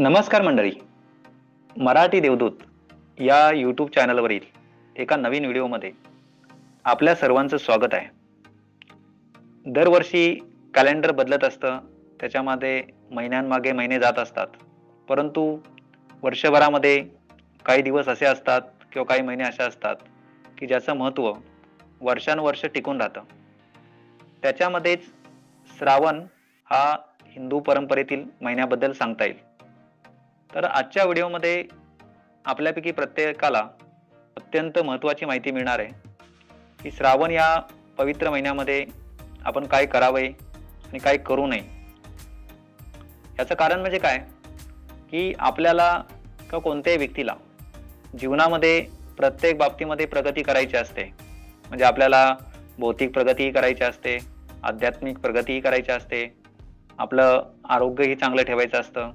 नमस्कार मंडळी. मराठी देवदूत या यूट्यूब चॅनलवरील एका नवीन व्हिडिओमध्ये आपल्या सर्वांचं स्वागत आहे. दरवर्षी कॅलेंडर बदलत असतं त्याच्यामध्ये महिन्यांमागे महिने जात असतात. परंतु वर्षभरामध्ये काही दिवस असे असतात किंवा काही महिने असे असतात की ज्याचं महत्त्व वर्षानुवर्ष टिकून राहतं. त्याच्यामध्येच श्रावण हा हिंदू परंपरेतील महिन्याबद्दल सांगता येईल. तर आजच्या व्हिडिओमध्ये आपल्यापैकी प्रत्येकाला अत्यंत महत्त्वाची माहिती मिळणार आहे की श्रावण या पवित्र महिन्यामध्ये आपण काय करावे आणि काय करू नये. याचं कारण म्हणजे काय? की आपल्याला किंवा कोणत्याही व्यक्तीला जीवनामध्ये प्रत्येक बाबतीमध्ये प्रगती करायची असते. म्हणजे आपल्याला भौतिक प्रगतीही करायची असते आध्यात्मिक प्रगतीही करायची असते आपलं आरोग्यही चांगलं ठेवायचं असतं.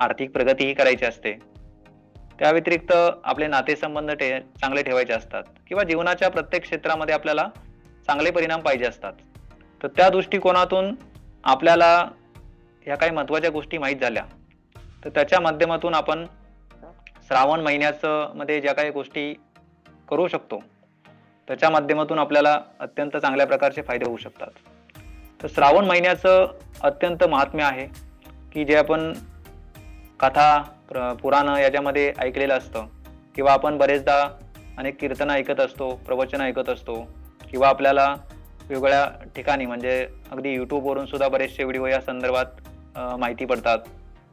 आर्थिक प्रगतीही करायची असते. त्या व्यतिरिक्त आपले नातेसंबंध ठे चांगले ठेवायचे असतात. किंवा जीवनाच्या प्रत्येक क्षेत्रामध्ये आपल्याला चांगले परिणाम पाहिजे असतात. तर त्या दृष्टिकोनातून आपल्याला ह्या काही महत्त्वाच्या गोष्टी माहीत झाल्या. तर त्याच्या माध्यमातून आपण श्रावण महिन्याचं मध्ये ज्या काही गोष्टी करू शकतो त्याच्या माध्यमातून आपल्याला अत्यंत चांगल्या प्रकारचे फायदे होऊ शकतात. तर श्रावण महिन्याचं अत्यंत महात्म्य आहे की जे आपण कथा पुराणं याच्यामध्ये ऐकलेलं असतं. किंवा आपण बरेचदा अनेक कीर्तनं ऐकत असतो प्रवचनं ऐकत असतो किंवा आपल्याला वेगवेगळ्या ठिकाणी म्हणजे अगदी यूट्यूबवरून सुद्धा बरेचसे व्हिडिओ या संदर्भात माहिती पडतात.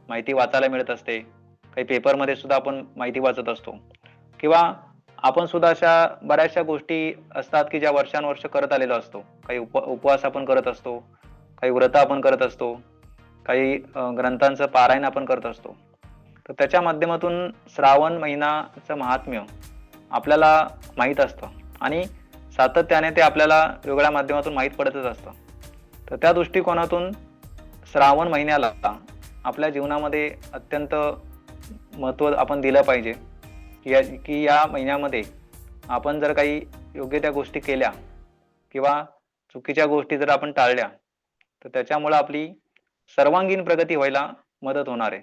माहिती वाचायला मिळत असते. काही पेपरमध्ये सुद्धा आपण माहिती वाचत असतो. किंवा आपण सुद्धा अशा बऱ्याचशा गोष्टी असतात की ज्या वर्षानुवर्ष करत आलेलो असतो. काही उप उपवास आपण करत असतो काही व्रत आपण करत असतो. काही ग्रंथांचं पारायण आपण करत असतो. तर त्याच्या माध्यमातून श्रावण महिनाचं महात्म्य आपल्याला माहीत असतं आणि सातत्याने ते आपल्याला वेगळ्या माध्यमातून माहीत पडतच असतं. तर त्या दृष्टिकोनातून श्रावण महिन्याला आपल्या जीवनामध्ये अत्यंत महत्त्व आपण दिलं पाहिजे. की या की या महिन्यामध्ये आपण जर काही योग्य त्या गोष्टी केल्या किंवा चुकीच्या गोष्टी जर आपण टाळल्या तर त्याच्यामुळं आपली सर्वांगीण प्रगती व्हायला मदत होणार आहे.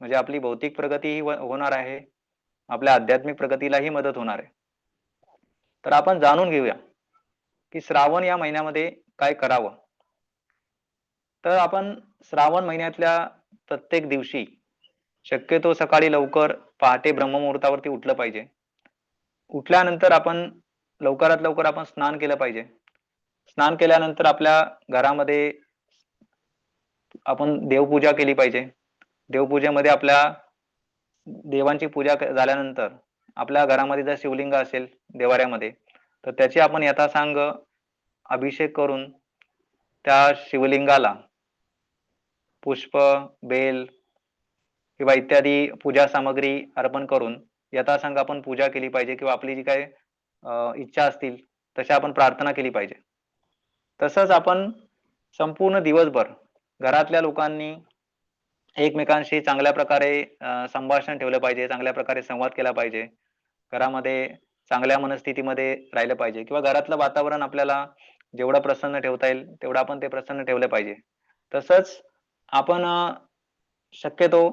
म्हणजे आपली भौतिक प्रगतीही हो-, होणार आहे. आपल्या आध्यात्मिक प्रगतीलाही मदत होणार आहे. तर आपण जाणून घेऊया की श्रावण या महिन्यामध्ये काय करावं. तर आपण श्रावण महिन्यातल्या प्रत्येक दिवशी शक्यतो सकाळी लवकर पहाटे ब्रह्ममुहूर्तावरती उठलं पाहिजे. उठल्यानंतर आपण लवकरात लवकर आपण स्नान केलं पाहिजे. स्नान केल्यानंतर आपल्या घरामध्ये आपण देवपूजा केली पाहिजे. देवपूजेमध्ये आपल्या देवांची पूजा झाल्यानंतर आपल्या घरामध्ये जर शिवलिंग असेल देवाऱ्यामध्ये तर त्याची आपण यथासांग अभिषेक करून त्या शिवलिंगाला पुष्प बेल किंवा इत्यादी पूजा सामग्री अर्पण करून यथासांग आपण पूजा केली पाहिजे किंवा आपली जी काही इच्छा असतील तशा आपण प्रार्थना केली पाहिजे. तसंच आपण संपूर्ण दिवसभर घरातल्या लोकांनी एकमेकांशी चांगल्या प्रकारे संभाषण ठेवलं पाहिजे चांगल्या प्रकारे संवाद केला पाहिजे. घरामध्ये चांगल्या मनस्थितीमध्ये राहिलं पाहिजे किंवा घरातलं वातावरण आपल्याला जेवढं प्रसन्न ठेवता येईल तेवढं आपण ते प्रसन्न ठेवलं पाहिजे. तसंच आपण शक्यतो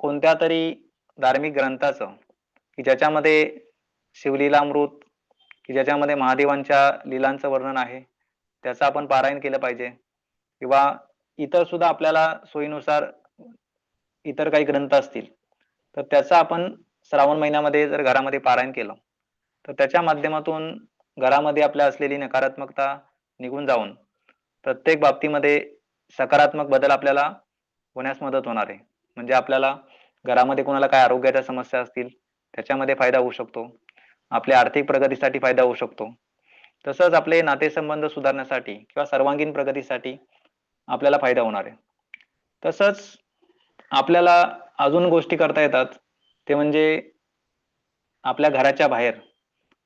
कोणत्या तरी धार्मिक ग्रंथाचं की ज्याच्यामध्ये शिवलीलामृत की ज्याच्यामध्ये महादेवांच्या लीलांचं वर्णन आहे त्याचं आपण पारायण केलं पाहिजे. किंवा इतर सुद्धा आपल्याला सोयीनुसार इतर काही ग्रंथ असतील तर त्याचा आपण श्रावण महिन्यामध्ये जर घरामध्ये पारायण केलं तर त्याच्या माध्यमातून घरामध्ये आपल्या असलेली नकारात्मकता निघून जाऊन प्रत्येक बाबतीमध्ये सकारात्मक बदल आपल्याला होण्यास मदत होणार आहे. म्हणजे आपल्याला घरामध्ये कोणाला काय आरोग्याच्या समस्या असतील त्याच्यामध्ये फायदा होऊ शकतो. आपल्या आर्थिक प्रगतीसाठी फायदा होऊ शकतो. तसंच आपले नातेसंबंध सुधारण्यासाठी किंवा सर्वांगीण प्रगतीसाठी आपल्याला फायदा होणार आहे. तसंच आपल्याला अजून गोष्टी करता येतात. ते म्हणजे आपल्या घराच्या बाहेर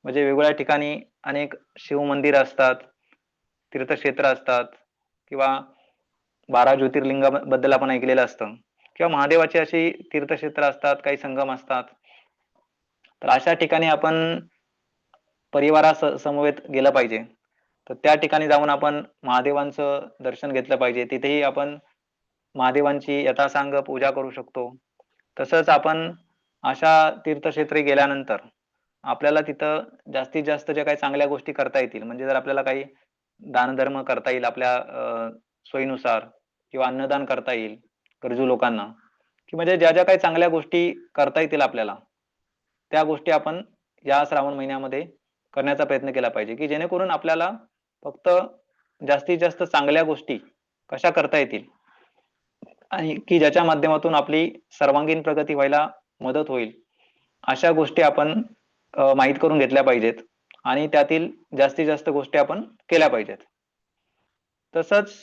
म्हणजे वेगवेगळ्या ठिकाणी अनेक शिवमंदिर असतात तीर्थक्षेत्र असतात किंवा बारा ज्योतिर्लिंगाबद्दल आपण ऐकलेलं असतं किंवा महादेवाची अशी तीर्थक्षेत्र असतात काही संगम असतात. तर अशा ठिकाणी आपण परिवारा समवेत गेलं पाहिजे. तर त्या ठिकाणी जाऊन आपण महादेवांचं दर्शन घेतलं पाहिजे. तिथेही आपण महादेवांची यथासांग पूजा करू शकतो. तसंच आपण अशा तीर्थक्षेत्री गेल्यानंतर आपल्याला तिथं जास्तीत जास्त ज्या काही चांगल्या गोष्टी करता येतील म्हणजे जर आपल्याला काही दानधर्म करता येईल आपल्या अ सोयीनुसार किंवा अन्नदान करता येईल गरजू लोकांना की म्हणजे ज्या ज्या काही चांगल्या गोष्टी करता येतील आपल्याला त्या गोष्टी आपण या श्रावण महिन्यामध्ये करण्याचा प्रयत्न केला पाहिजे की जेणेकरून आपल्याला फक्त जास्तीत जास्त चांगल्या गोष्टी कशा करता येतील? आणि की ज्याच्या माध्यमातून आपली सर्वांगीण प्रगती व्हायला मदत होईल अशा गोष्टी आपण माहीत करून घेतल्या पाहिजेत आणि त्यातील जास्तीत जास्त गोष्टी आपण केल्या पाहिजेत. तसंच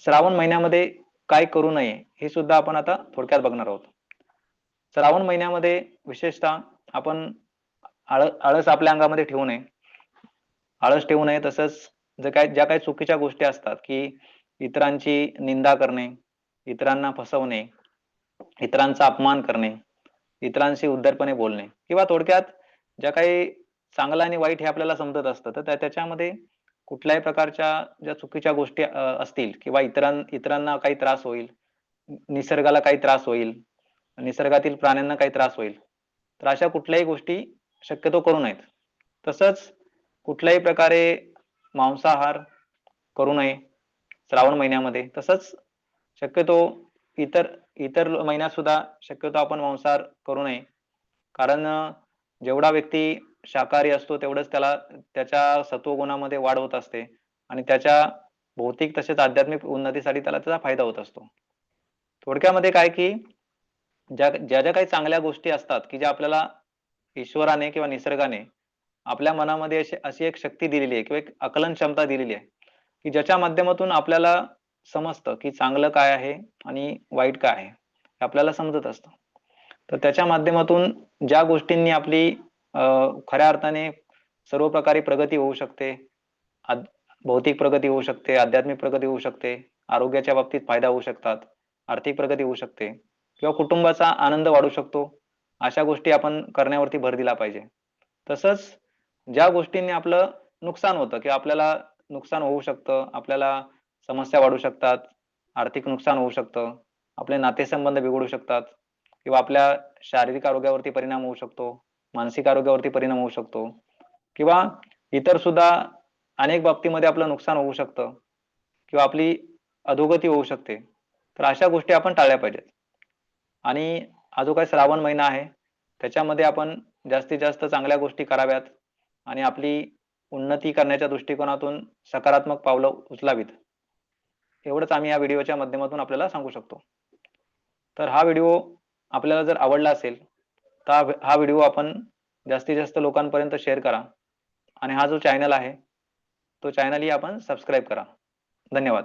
श्रावण महिन्यामध्ये काय करू नये हे सुद्धा आपण आता थोडक्यात बघणार आहोत. श्रावण महिन्यामध्ये विशेषतः आपण आळस आपल्या अंगामध्ये ठेवू नये. आळस ठेवू नये. तसंच जर काय ज्या काही चुकीच्या गोष्टी असतात की इतरांची निंदा करणे इतरांना फसवणे इतरांचा अपमान करणे इतरांशी उद्धटपणे बोलणे किंवा थोडक्यात ज्या काही चांगलं आणि वाईट हे आपल्याला समजत असतं तर त्या त्याच्यामध्ये कुठल्याही प्रकारच्या ज्या चुकीच्या गोष्टी असतील किंवा इतरां इतरांना काही त्रास होईल निसर्गाला काही त्रास होईल निसर्गातील प्राण्यांना काही त्रास होईल तर अशा कुठल्याही गोष्टी शक्यतो करू नयेत. तसंच कुठल्याही प्रकारे मांसाहार करू नये श्रावण महिन्यामध्ये. तसंच शक्यतो इतर इतर महिन्यात सुद्धा शक्यतो आपण मांसाहार करू नये. कारण जेवढा व्यक्ती शाकाहारी असतो तेवढंच त्याला त्याच्या सत्वगुणामध्ये वाढ होत असते. आणि त्याच्या भौतिक तसेच आध्यात्मिक उन्नतीसाठी त्याला त्याचा फायदा होत असतो. थोडक्यामध्ये काय की ज्या ज्या ज्या काही चांगल्या गोष्टी असतात की ज्या आपल्याला ईश्वराने किंवा निसर्गाने आपल्या मनामध्ये अशी अशी एक शक्ती दिलेली आहे किंवा एक आकलन क्षमता दिलेली आहे की ज्याच्या माध्यमातून आपल्याला समजतं की चांगलं काय आहे आणि वाईट काय आहे हे आपल्याला समजत असतं. तर त्याच्या माध्यमातून ज्या गोष्टींनी आपली खऱ्या अर्थाने सर्व प्रकारे प्रगती होऊ शकते भौतिक प्रगती होऊ शकते आध्यात्मिक प्रगती होऊ शकते आरोग्याच्या बाबतीत फायदा होऊ शकतात आर्थिक प्रगती होऊ शकते किंवा कुटुंबाचा आनंद वाढू शकतो अशा गोष्टी आपण करण्यावरती भर दिला पाहिजे. तसंच ज्या गोष्टींनी आपलं नुकसान होतं किंवा आपल्याला नुकसान होऊ शकतं आपल्याला समस्या वाढू शकतात आर्थिक नुकसान होऊ शकतं आपले नातेसंबंध बिघडू शकतात किंवा आपल्या शारीरिक आरोग्यावरती परिणाम होऊ शकतो मानसिक आरोग्यावरती परिणाम होऊ शकतो किंवा इतर सुद्धा अनेक बाबतीमध्ये आपलं नुकसान होऊ शकतं किंवा आपली अधोगती होऊ शकते. तर अशा गोष्टी आपण टाळल्या पाहिजेत. आणि हा जो काही श्रावण महिना आहे त्याच्यामध्ये आपण जास्तीत जास्त चांगल्या गोष्टी कराव्यात. आणि आपली उन्नती करण्याच्या दृष्टिकोनातून सकारात्मक पावलं उचलावीत. एवढंच आम्ही या व्हिडिओच्या माध्यमातून आपल्याला सांगू शकतो. तर हा व्हिडिओ आपल्याला जर आवडला असेल तर हा व्हिडिओ आपण जास्तीत जास्त लोकांपर्यंत शेअर करा. आणि हा जो चॅनल आहे तो चॅनलही आपण सबस्क्राईब करा. धन्यवाद.